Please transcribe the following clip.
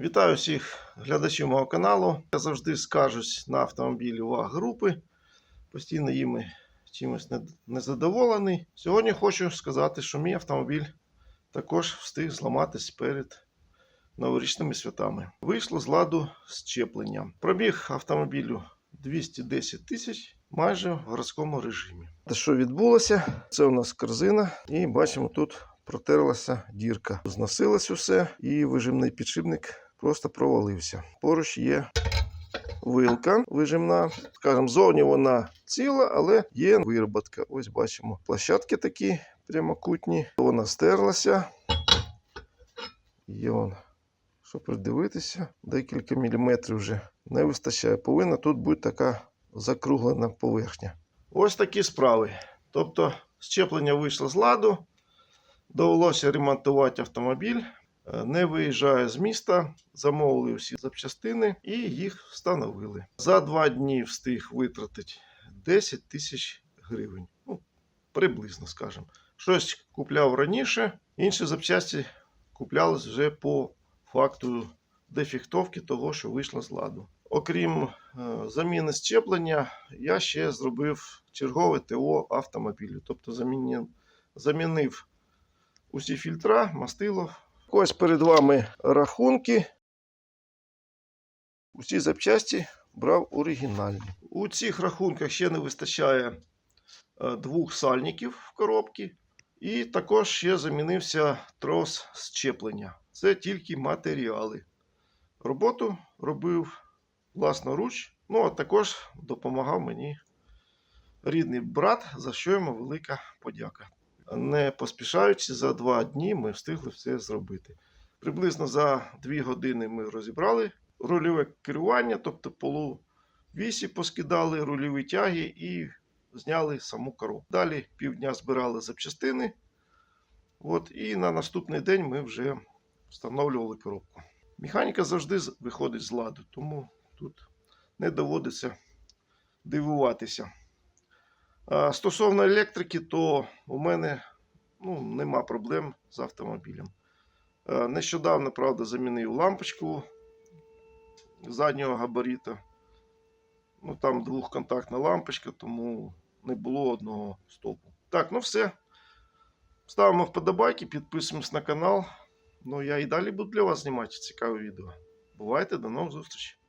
Вітаю всіх глядачів мого каналу. Я завжди скаржусь на автомобілі ВАГ групи. Постійно їми чимось незадоволений. Сьогодні хочу сказати, що мій автомобіль також встиг зламатись перед новорічними святами. Вийшло з ладу щеплення. Пробіг автомобілю 210 тисяч майже в городському режимі. Те, що відбулося, це у нас корзина, і бачимо, тут протерлася дірка. Зносилось усе, і вижимний підшипник просто провалився. Поруч є вилка вижимна. Скажімо, зовні вона ціла, але є вироботка. Ось бачимо площадки такі прямокутні. Вона стерлася. Є вон, що придивитися, декілька міліметрів вже не вистачає. Повинна тут бути така закруглена поверхня. Ось такі справи. Тобто, щеплення вийшло з ладу, довелося ремонтувати автомобіль. Е, Не виїжджає з міста, замовили всі запчастини і їх встановили. За два дні встиг витратити 10 тисяч гривень. Ну, приблизно, скажімо. Щось купляв раніше, інші запчасті куплялись вже по факту дефектовки того, що вийшло з ладу. Окрім е, заміни щеплення, я ще зробив чергове ТО автомобілю. Тобто замінив усі фільтра, мастило. Ось перед вами рахунки. Усі запчасті брав оригінальні. У цих рахунках ще не вистачає е, двох сальників в коробці. І також ще замінився трос щеплення. Це тільки матеріали. Роботу робив власноруч. Ну, а також допомагав мені рідний брат, за що йому велика подяка. Не поспішаючи, за два дні ми встигли все зробити. Приблизно за дві години ми розібрали рульове керування, тобто полу вісі поскидали, рульові тяги і зняли саму коробку. Далі півдня збирали запчастини. От, і на наступний день ми вже встановлювали коробку. Механіка завжди виходить з ладу, тому тут не доводиться дивуватися. Стосовно електрики, то у мене ну, нема проблем з автомобілем. Нещодавно, правда, замінив лампочку заднього габариту. Ну, там двохконтактна лампочка, тому не було одного стопу. Так, ну все. Ставимо вподобайки, підписуємось на канал. Ну, я і далі буду для вас знімати цікаві відео. Бувайте, до нових зустрічей!